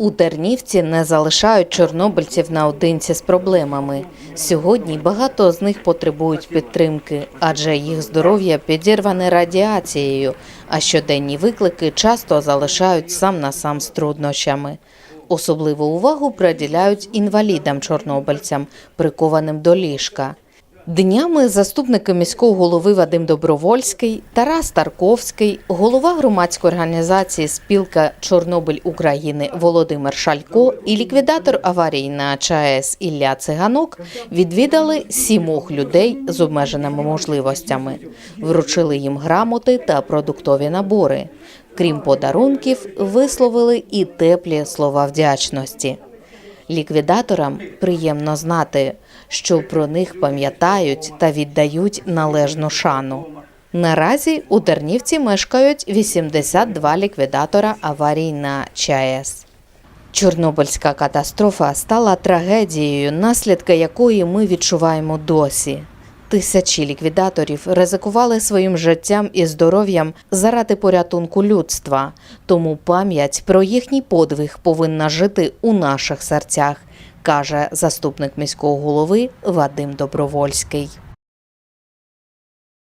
У Тернівці не залишають чорнобильців наодинці з проблемами. Сьогодні багато з них потребують підтримки, адже їх здоров'я підірване радіацією, а щоденні виклики часто залишають сам на сам з труднощами. Особливу увагу приділяють інвалідам-чорнобильцям, прикованим до ліжка. Днями заступники міського голови Вадим Добровольський, Тарас Тарковський, голова громадської організації Спілка Чорнобиль України Володимир Шалько і ліквідатор аварії на ЧАЕС Ілля Циганок відвідали сімох людей з обмеженими можливостями, вручили їм грамоти та продуктові набори. Крім подарунків, висловили і теплі слова вдячності. Ліквідаторам приємно знати, що про них пам'ятають та віддають належну шану. Наразі у Тернівці мешкають 82 ліквідатора аварій на ЧАЕС. Чорнобильська катастрофа стала трагедією, наслідки якої ми відчуваємо досі. Тисячі ліквідаторів ризикували своїм життям і здоров'ям заради порятунку людства. Тому пам'ять про їхній подвиг повинна жити у наших серцях, каже заступник міського голови Вадим Добровольський.